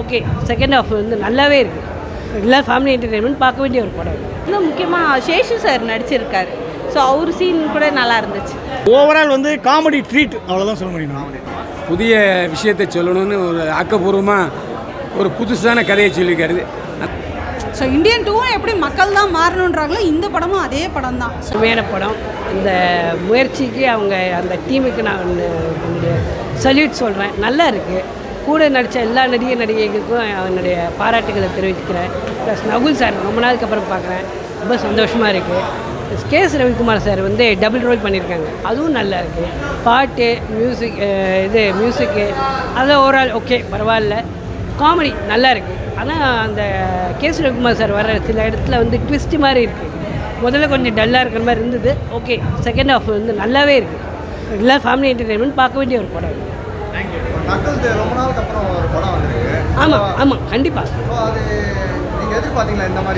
Okay second half வந்து நல்லாவே இருக்குது எல்லாம் ஃபேமிலி என்டர்டெயின்மெண்ட் பார்க்க வேண்டிய ஒரு படம் இன்னும் முக்கியமாக சேஷு சார் நடிச்சிருக்காரு. ஸோ அவர் சீன் கூட நல்லா இருந்துச்சு. ஓவரால் வந்து காமெடி ட்ரீட் அவ்வளோதான் சொல்ல முடியும். புதிய விஷயத்தை சொல்லணும்னு ஒரு ஆக்கப்பூர்வமாக ஒரு புதுசான கதையை சொல்லியிருக்காரு. ஸோ இந்தியன் டூவும் எப்படி மக்கள் தான் மாறணுன்றாங்களோ இந்த படமும் அதே படம் தான். செம்மையான படம். இந்த முயற்சிக்கு அவங்க அந்த டீமுக்கு நான் சல்யூட் சொல்கிறேன் நல்லா இருக்குது கூட நடித்த எல்லா நடிகை நடிகைகளுக்கும் அவனுடைய பாராட்டுகளை தெரிவிக்கிறேன் ப்ளஸ் நகுல் சார் ரொம்ப நாளுக்கு அப்புறம் பார்க்குறேன். ரொம்ப சந்தோஷமாக இருக்குது கேஎஸ் ரவிக்குமார் சார் வந்து டபுள் ரோல் பண்ணியிருக்காங்க. அதுவும் நல்லா இருக்குது பாட்டு மியூசிக் இது மியூசிக்கு அதெல்லாம் ஓவரால் ஓகே பரவாயில்ல. காமெடி நல்லா இருக்குது ஆனால் அந்த கேஎஸ் ரவிக்குமார் சார் வர சில இடத்துல வந்து ட்விஸ்ட் மாதிரி இருக்குது முதல்ல கொஞ்சம் டல்லாக இருக்கிற மாதிரி இருந்தது. ஓகே செகண்ட் ஹாஃப் வந்து நல்லாவே இருக்குது எல்லாம் ஃபேமிலி என்டர்டெயின்மெண்ட் பார்க்க வேண்டிய ஒரு படம். நக்கல்து ரொம்ப நாளுக்கு அப்புறம் ஒரு படம் வந்திருக்கு. ஆமாம் ஆமாம் கண்டிப்பாக ஸோ அது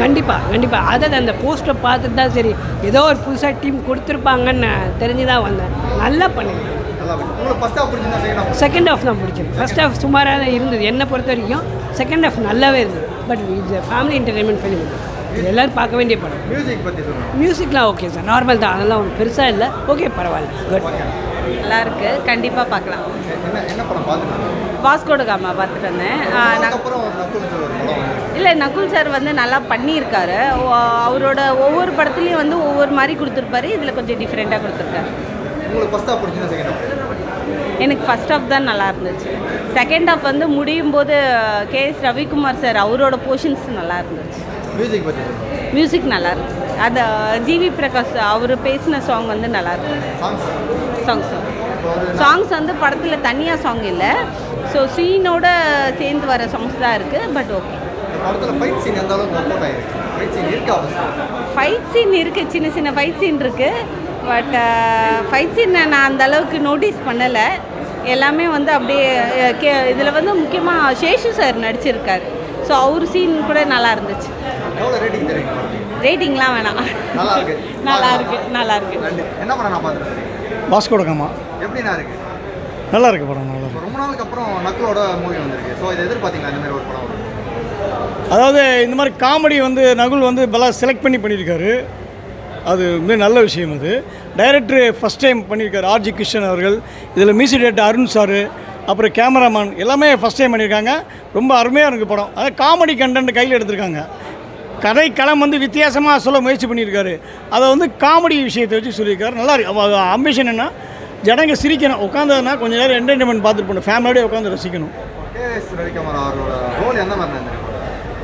கண்டிப்பாக கண்டிப்பாக அதாவது அந்த போஸ்டரை பார்த்துட்டு தான் சரி ஏதோ ஒரு புதுசாக டீம் கொடுத்துருப்பாங்கன்னு தெரிஞ்சு தான் வந்தேன். நல்லா பிடிச்சிருந்தா செகண்ட் ஹாஃப் தான் பிடிச்சிருக்கு. ஃபர்ஸ்ட் ஹாஃப் சுமாராக தான் இருந்தது. என்னை பொறுத்த வரைக்கும் செகண்ட் ஹாஃப் நல்லாவே இருந்தது. பட் இது ஃபேமிலி என்டர்டெயின்மெண்ட் ஃபிலிம் எல்லோரும் பார்க்க வேண்டிய படம். மியூசிக் பற்றி சொல்லுங்கள் மியூசிக்லாம் ஓகே சார் நார்மல் தான். அதெல்லாம் ஒன்றும் பெருசாக இல்லை. ஓகே பரவாயில்ல. குட் நல்லா இருக்கு. கண்டிப்பாக பார்க்கலாம். என்ன படம் பார்த்துருக்கீங்க வாஸ்கோட காமா பார்த்துட்டு வந்தேன். இல்லை நகுல் சார் வந்து நல்லா பண்ணியிருக்காரு. அவரோட ஒவ்வொரு படத்துலையும் வந்து ஒவ்வொரு மாதிரி கொடுத்துருப்பாரு. இதில் கொஞ்சம் டிஃப்ரெண்ட்டாக கொடுத்துருக்காரு. எனக்கு ஃபர்ஸ்ட் ஹாஃப் தான் நல்லா இருந்துச்சு. செகண்ட் ஹாஃப் வந்து முடியும் போது கே எஸ் ரவிக்குமார் சார் அவரோட போர்ஷன்ஸ் நல்லா இருந்துச்சு. மியூசிக் பற்றி மியூசிக் நல்லா இருக்கு அது ஜிவி பிரகாஷ் அவர் பேசின சாங் வந்து நல்லா இருக்கு சாங்ஸ் சாங்ஸ் வந்து சாங்ஸ் வந்து படத்தில் தனியாக சாங் இல்லை. ஸோ சீனோட சேர்ந்து வர சாங்ஸ் தான் இருக்குது but okay fight scene fight scene இருக்குது சின்ன சின்ன ஃபைட் சீன் இருக்குது பட் ஃபைட் சீனை நான் அந்த அளவுக்கு நோட்டீஸ் பண்ணலை. எல்லாமே வந்து அப்படியே கே இதில் வந்து முக்கியமாக சேஷு சார் நடிச்சிருக்காரு. ஸோ அவர் சீன் கூட நல்லா இருந்துச்சு. எவ்வளோ ரேட்டிங் படத்துக்கு? ரேட்டிங்லாம் வேணாம். நல்லா இருக்கு நல்லா இருக்கு நல்லா இருக்கு என்ன படம் நான் பார்த்துருக்கேன் வாஸ்கோட காமா எப்படிண்ணா இருக்கு நல்லா இருக்கு? படம் நல்லா இப்போ ரொம்ப நாளுக்கு அப்புறம் நக்கலோட மூவி வந்திருக்கு. ஸோ இதை எதிர்பார்த்தீங்களா இந்த மாதிரி ஒரு படம் அதாவது இந்த மாதிரி காமெடி வந்து நகுல் வந்து பல செலக்ட் பண்ணி பண்ணியிருக்காரு. அது மிக நல்ல விஷயம் அது. டைரக்டர் ஃபஸ்ட் டைம் பண்ணியிருக்காரு. ஆர்ஜி கிருஷ்ணன் அவர்கள் இதில் மியூசிக் டேரக்டர் அருண் சார் அப்புறம் கேமராமேன் எல்லாமே ஃபஸ்ட் டைம் பண்ணியிருக்காங்க. ரொம்ப அருமையாக இருக்குது படம். அதாவது காமெடி கண்டென்ட் கையில் எடுத்திருக்காங்க. கதை களம் வந்து வித்தியாசமாக சொல்ல முயற்சி பண்ணியிருக்காரு. அதை வந்து காமெடி விஷயத்தை வச்சு சொல்லியிருக்காரு. நல்லா இருக்கு. அம்பிஷன் என்ன ஜனங்க சிரிக்கணும். உட்காந்ததுன்னா கொஞ்சம் நேரம் என்டர்டைன்மெண்ட் பார்த்துட்டு போகணும். ஃபேமிலியோடய உட்காந்து ரசிக்கணும்.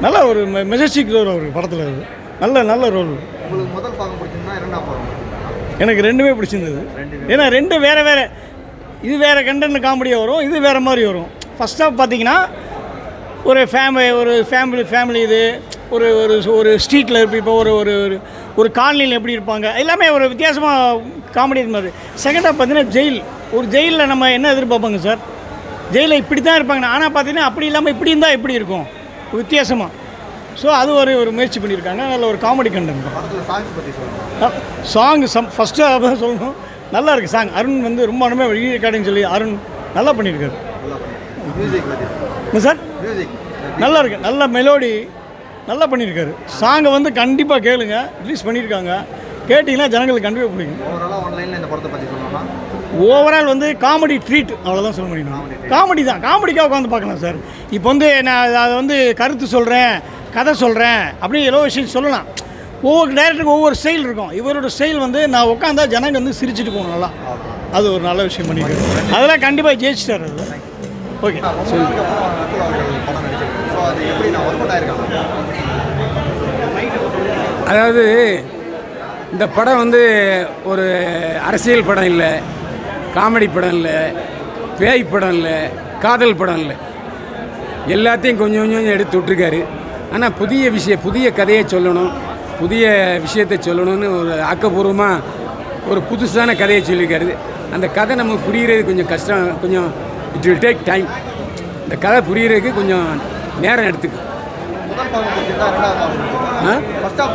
நல்ல ஒரு மெஜஸ்டிக் ரோல் அவர் படத்தில். அது நல்ல நல்ல ரோல்? எனக்கு ரெண்டுமே பிடிச்சிருந்தது. ஏன்னா ரெண்டு வேறு வேறு. இது வேறு கண்டென்ட் காமெடியாக வரும். இது வேறு மாதிரி வரும். ஃபஸ்ட் ஆஃப் பார்த்தீங்கன்னா ஒரு ஃபேமிலி ஒரு ஃபேமிலி ஃபேமிலி இது. ஒரு ஒரு ஒரு ஸ்ட்ரீட்டில் இருப்ப இப்போ ஒரு ஒரு ஒரு ஒரு காலனியில் எப்படி இருப்பாங்க? எல்லாமே ஒரு வித்தியாசமாக காமெடி மாதிரி. செகண்ட் ஆஃப் பார்த்தீங்கன்னா ஜெயில் ஒரு ஜெயிலில் நம்ம என்ன எதிர்பார்ப்பாங்க சார் ஜெயிலில் இப்படி தான் இருப்பாங்க ஆனால் பார்த்தீங்கன்னா அப்படி இல்லாமல் இப்படி இருந்தால் எப்படி இருக்கும்? வித்தியாசமாக ஸோ அது ஒரு ஒரு முயற்சி பண்ணியிருக்காங்க. நல்ல ஒரு காமெடி கண்டென்ட் சொல்லுங்கள் சாங் சம் ஃபஸ்ட்டு தான் சொல்லணும். நல்லா இருக்குது சாங் அருண் வந்து ரொம்ப ரீ ரெக்கார்டிங் சொல்லி அருண் நல்லா பண்ணியிருக்காரு. சார் நல்லா இருக்கு. நல்ல மெலோடி நல்லா பண்ணியிருக்காரு. சாங்கை வந்து கண்டிப்பாக கேளுங்க. ரிலீஸ் பண்ணியிருக்காங்க. கேட்டிங்கன்னா ஜனங்களுக்கு கண்டிப்பாக பிடிக்கும். ஓவராலாக ஒன்லைனில் இந்த படத்தை பற்றி சொல்லணும்னா ஓவரால் வந்து காமெடி ட்ரீட் அவ்வளோதான் சொல்ல முடியும்? காமெடி தான். காமெடிக்காக உட்காந்து பார்க்கலாம் சார் இப்போ வந்து நான் அதை வந்து கருத்து சொல்கிறேன் கதை சொல்கிறேன் அப்படி ஏதோ விஷயம் சொல்லலாம். ஒவ்வொரு டேரக்டருக்கு ஒவ்வொரு ஸ்டைல் இருக்கும். இவரோட ஸ்டைல் வந்து நான் உட்காந்தா ஜனங்க வந்து சிரிச்சிட்டு போகணும் நல்லா. அது ஒரு நல்ல விஷயம் பண்ணியிருக்காரு. அதெல்லாம் கண்டிப்பாக ஜெயிச்சிட்டார் அது. ஓகே அது எப்படி நான் ஒர்க் அவுட் ஆயிருக்காங்க அதாவது இந்த படம் வந்து ஒரு அரசியல் படம் இல்லை காமெடி படம் இல்லை பேய் படம் இல்லை காதல் படம் இல்லை. எல்லாத்தையும் கொஞ்சம் கொஞ்சம் எடுத்து விட்ருக்காரு ஆனால் புதிய விஷயம் புதிய கதையை சொல்லணும் புதிய விஷயத்தை சொல்லணும்னு ஒரு ஆக்கப்பூர்வமாக ஒரு புதுசான கதையை சொல்லியிருக்காரு. அந்த கதை நமக்கு புரிகிறது கொஞ்சம் கஷ்டம் கொஞ்சம் இட் வில் டேக் டைம் இந்த கதை புரிகிறதுக்கு கொஞ்சம் நேரம்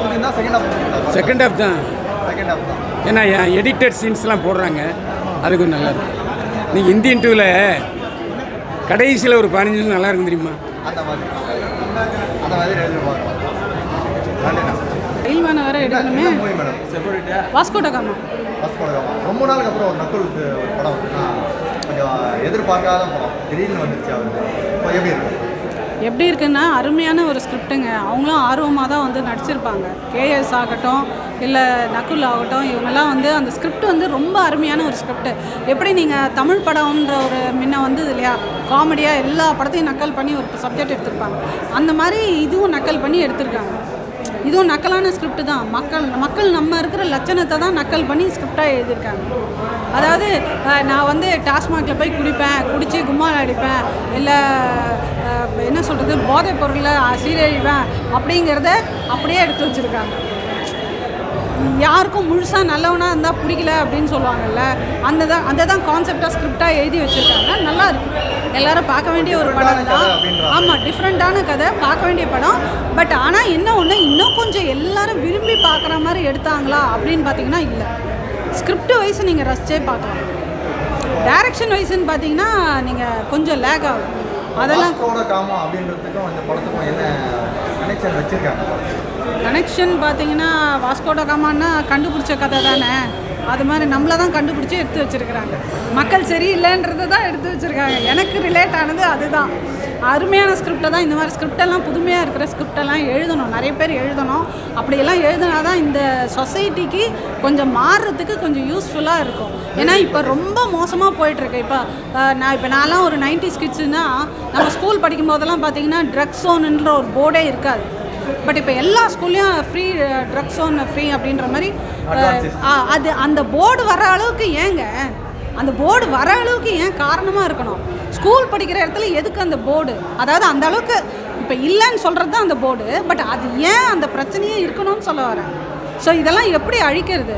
பிடிச்சிருந்தா செகண்ட் ஹாஃப் தான். செகண்ட் ஹாஃப் தான். ஏன்னா எடிட்டட் சீன்ஸ்லாம் போடுறாங்க. அது கொஞ்சம் நல்லா இருக்கும் நீங்கள் இந்தி இன்டர்வியூவில் கடைசியில் ஒரு பதினஞ்சு நிமிஷம் நல்லா இருக்கும் தெரியுமா? அந்த மாதிரி. அந்த மாதிரி எதிர்பார்க்கலாம் நன்றிண்ணா ரயில்வேனை வேற என்ன எடுக்கணுமே? என்ன மூவி மேடம்? வாஸ்கோட காமா ரொம்ப நாளுக்கு அப்புறம் ஒரு நக்குல் ஒரு படம் கொஞ்சம் எதிர்பார்க்காத படம். திடீர்னு வந்துருச்சு அவருக்கு. எப்படி இருக்கு? எப்படி இருக்குன்னா அருமையான ஒரு ஸ்கிரிப்டுங்க அவங்களும் ஆர்வமாக தான் வந்து நடிச்சிருப்பாங்க. கேஎஸ் ஆகட்டும் இல்லை நக்குல் ஆகட்டும் இவங்கெல்லாம் வந்து அந்த ஸ்கிரிப்ட் வந்து ரொம்ப அருமையான ஒரு ஸ்கிரிப்ட் எப்படி நீங்கள் தமிழ் படம்ன்ற ஒரு முன்ன வந்து இல்லையா காமெடியாக எல்லா படத்தையும் நக்கல் பண்ணி ஒரு சப்ஜெக்ட் எடுத்திருப்பாங்க. அந்த மாதிரி இதுவும் நக்கல் பண்ணி எடுத்திருக்காங்க. இதுவும் நக்கலான ஸ்கிரிப்ட் தான். மக்கள் மக்கள் நம்ம இருக்கிற லட்சணத்தை தான் நக்கல் பண்ணி ஸ்கிரிப்டாக எழுதியிருக்காங்க. அதாவது நான் வந்து டாஸ்மாகில் போய் குடிப்பேன் குடித்து கும்மால் அடிப்பேன் இல்லை என்ன சொல்கிறது போதைப் பொருளை சீரழிவேன் அப்படிங்கிறத அப்படியே எடுத்து வச்சுருக்காங்க. யாருக்கும் முழுசாக நல்லவனாக இருந்தால் பிடிக்கல அப்படின்னு சொல்லுவாங்கல்ல அந்த தான் அந்த தான் கான்செப்டாக ஸ்கிரிப்டாக எழுதி வச்சுருக்காங்க. நல்லா இருக்கு. எல்லாரும் பார்க்க வேண்டிய ஒரு படம் தான். ஆமாம் டிஃப்ரெண்ட்டான கதை பார்க்க வேண்டிய படம். பட் ஆனால் என்ன ஒன்று இன்னும் கொஞ்சம் எல்லாரும் விரும்பி பார்க்குற மாதிரி எடுத்தாங்களா அப்படின்னு பார்த்தீங்கன்னா இல்லை. ஸ்கிரிப்ட் வைஸ் நீங்கள் ரசிச்சே பார்க்கலாம். டைரக்ஷன் வைஸ்ன்னு பார்த்தீங்கன்னா நீங்கள் கொஞ்சம் லேக் ஆகும். அதெல்லாம் கனெக்ஷன் பார்த்தீங்கன்னா வாஸ்கோட காமான்னா கண்டுபிடிச்ச கதை தானே. அது மாதிரி நம்மளை தான் கண்டுபிடிச்சி எடுத்து வச்சுருக்கிறாங்க. மக்கள் சரியில்லைன்றதை தான் எடுத்து வச்சுருக்காங்க. எனக்கு ரிலேட் ஆனது அதுதான். அருமையான ஸ்கிரிப்டை தான் இந்த மாதிரி ஸ்கிரிப்டெல்லாம் புதுமையாக இருக்கிற ஸ்கிரிப்டெல்லாம் எழுதணும். நிறைய பேர் எழுதணும். அப்படியெல்லாம் எழுதினா தான் இந்த சொசைட்டிக்கு கொஞ்சம் மாறுறதுக்கு கொஞ்சம் யூஸ்ஃபுல்லாக இருக்கும். ஏன்னா இப்போ ரொம்ப மோசமாக போயிட்டுருக்கு. இப்போ நான் இப்போ நான்லாம் ஒரு நைன்டி ஸ்கிட்ஸுன்னா நம்ம ஸ்கூல் படிக்கும் போதெல்லாம் பார்த்தீங்கன்னா ட்ரக்ஸ் ஓனுன்ற ஒரு போர்டே இருக்காது. பட் இப்போ எல்லா ஸ்கூல்லையும் ஃப்ரீ ட்ரக்ஸ் ஒன் ஃப்ரீ அப்படின்ற மாதிரி அது அந்த போர்டு வர அளவுக்கு ஏங்க அந்த போர்டு வர அளவுக்கு ஏன் காரணமாக இருக்கணும்? ஸ்கூல் படிக்கிற இடத்துல எதுக்கு அந்த போர்டு அதாவது அந்த அளவுக்கு இப்போ இல்லைன்னு சொல்கிறது தான் அந்த போர்டு பட் அது ஏன் அந்த பிரச்சனையே இருக்கணும்னு சொல்ல வரேன். ஸோ இதெல்லாம் எப்படி அழிக்கிறது?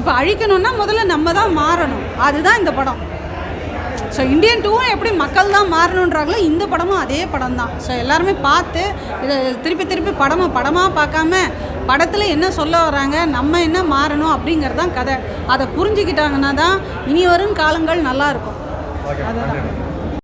இப்போ அழிக்கணும்னா முதல்ல நம்ம தான் மாறணும். அதுதான் இந்த படம். ஸோ இந்தியன் டூவும் எப்படி மக்கள் தான் மாறணுன்றாங்களோ இந்த படமும் அதே படம் தான் ஸோ எல்லாருமே பார்த்து இதை திருப்பி திருப்பி படமாக படமாக பார்க்காம படத்தில் என்ன சொல்ல வராங்க நம்ம என்ன மாறணும் அப்படிங்கிறது தான் கதை. அதை புரிஞ்சுக்கிட்டாங்கன்னா தான் இனி வரும் காலங்கள் நல்லா இருக்கும். ஓகே நன்றி